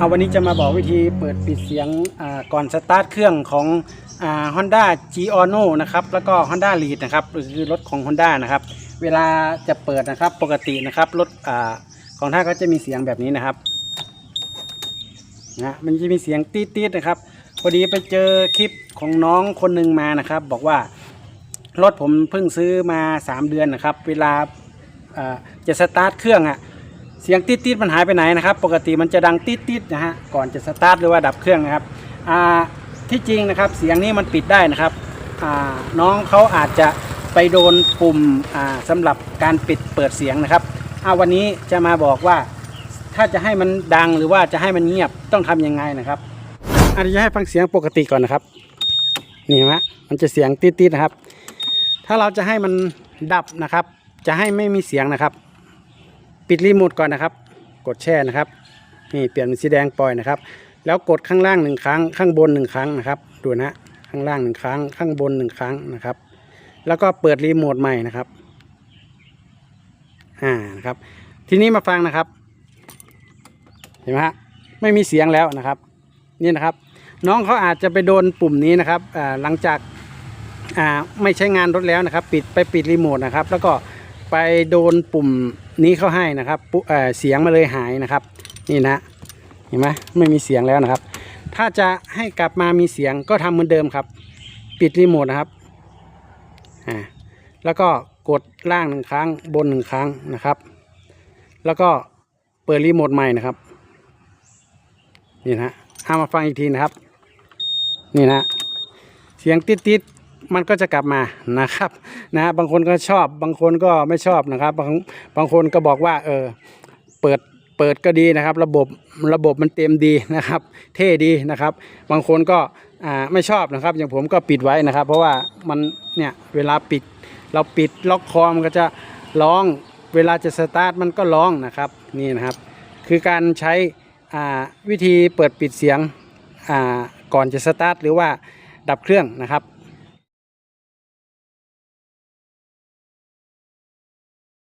เอาวันนี้จะมาบอกวิธีเปิดปิดเสียงก่อนสตาร์ทเครื่องของอ่า Honda g o n o นะครับแล้วก็ Honda Lead นะครับหรือคือรถของ Honda นะครับเวลาจะเปิดนะครับปกตินะครับรถอของท่านก็จะมีเสียงแบบนี้นะครับนะมันจะมีเสียงตีดๆนะครับพอดีไปเจอคลิปของน้องคนหนึ่งมานะครับ บอกว่ารถผมเพิ่งซื้อมา 3 เดือนนะครับ เวลาจะสตาร์ทเครื่องอะ เสียงติดติดมันหายไปไหนนะครับ ปกติมันจะดังติดติดนะฮะก่อนจะสตาร์ทหรือว่าดับเครื่องนะครับอ่าที่จริงนะครับเสียงนี้มันปิดได้นะครับอ่าน้องเขาอาจจะไปโดนปุ่มอ่าสำหรับการปิดเปิดเสียงนะครับอาวันนี้จะมาบอกว่าถ้าจะให้มันดังหรือว่าจะให้มันเงียบต้องทำยังไงนะครับอาจจะให้ฟังเสียงปกติก่อนนะครับนี่เห็นไหมมันจะเสียงติดติดๆนะครับ ถ้าเราจะให้มันดับนะครับ จะให้ไม่มีเสียงนะครับ ปิดรีโมทก่อนนะครับ กดแช่นะครับ นี่เปลี่ยนเป็นสีแดงปล่อยนะครับ แล้วกดข้างล่างหนึ่งครั้ง ข้างบนหนึ่งครั้งนะครับ ดูนะข้างล่างหนึ่งครั้ง ข้างบนหนึ่งครั้งนะครับ แล้วก็เปิดรีโมทใหม่นะครับ อ่านะครับ ทีนี้มาฟังนะครับ เห็นไหมฮะ ไม่มีเสียงแล้วนะครับ นี่นะครับ น้องเขาอาจจะไปโดนปุ่มนี้นะครับอ่าหลังจากอ่าไม่ใช้งานรถแล้วนะครับ ปิดไปปิดรีโมทนะครับ แล้วก็ไปโดนปุ่ม นี้เขาให้นะครับปุ๊เเสียงมาเลยหายนะครับ นี่นะเห็นไหมไม่มีเสียงแล้วนะครับ ถ้าจะให้กลับมามีเสียงก็ทำเหมือนเดิมครับ ปิดรีโมทนะครับอ่าแล้วก็กดล่างหนึ่งครั้งบนหนึ่งครั้งนะครับ แล้วก็เปิดรีโมทใหม่นะครับนี่นะเอามาฟังอีกทีนะครับ นี่นะเสียงติดติด มันก็จะกลับมานะครับนะบางคนก็ชอบบางคนก็ไม่ชอบนะครับ บางบางคนก็บอกว่าเออเปิดเปิดก็ดีนะครับ ระบบระบบมันเต็มดีนะครับ เท่ดีนะครับ บางคนก็อ่าไม่ชอบนะครับ อย่างผมก็ปิดไว้นะครับ เพราะว่ามันเนี่ยเวลาปิด เราปิดล็อกคอมนก็จะร้องเวลาจะสตาร์ทมันก็ร้องนะครับนี่นะครับ คือการใช้อ่าวิธีเปิดปิดเสียงอ่าก่อนจะสตาร์ทหรือว่าดับเครื่องนะครับ